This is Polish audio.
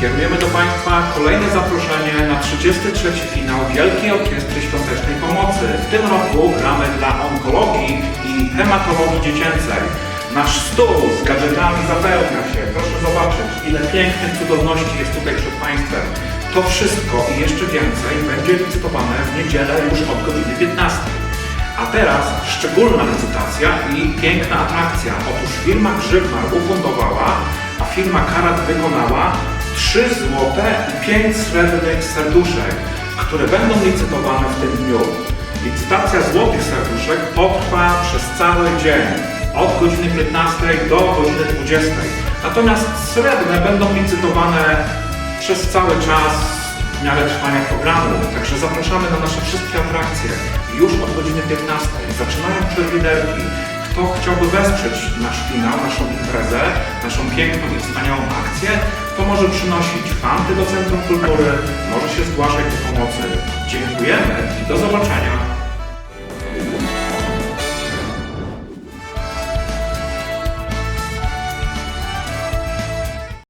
Kierujemy do Państwa kolejne zaproszenie na 33. finał Wielkiej Orkiestry Świątecznej Pomocy. W tym roku gramy dla onkologii i hematologii dziecięcej. Nasz stół z gadżetami zapełnia się. Proszę zobaczyć, ile pięknych cudowności jest tutaj przed Państwem. To wszystko i jeszcze więcej będzie licytowane w niedzielę już od godziny 15. A teraz szczególna licytacja i piękna atrakcja. Otóż firma Grzybmar ufundowała, a firma Karat wykonała 3 złote i 5 srebrnych serduszek, które będą licytowane w tym dniu. Licytacja złotych serduszek potrwa przez cały dzień, od godziny 15 do godziny 20. Natomiast srebrne będą licytowane przez cały czas w miarę trwania programu. Także zapraszamy na nasze wszystkie atrakcje. Już od godziny 15 zaczynają przerwiderki. Kto chciałby wesprzeć nasz finał, naszą imprezę, naszą piękną i wspaniałą akcję, to może przynosić fanty do Centrum Kultury, może się zgłaszać do pomocy. Dziękujemy i do zobaczenia.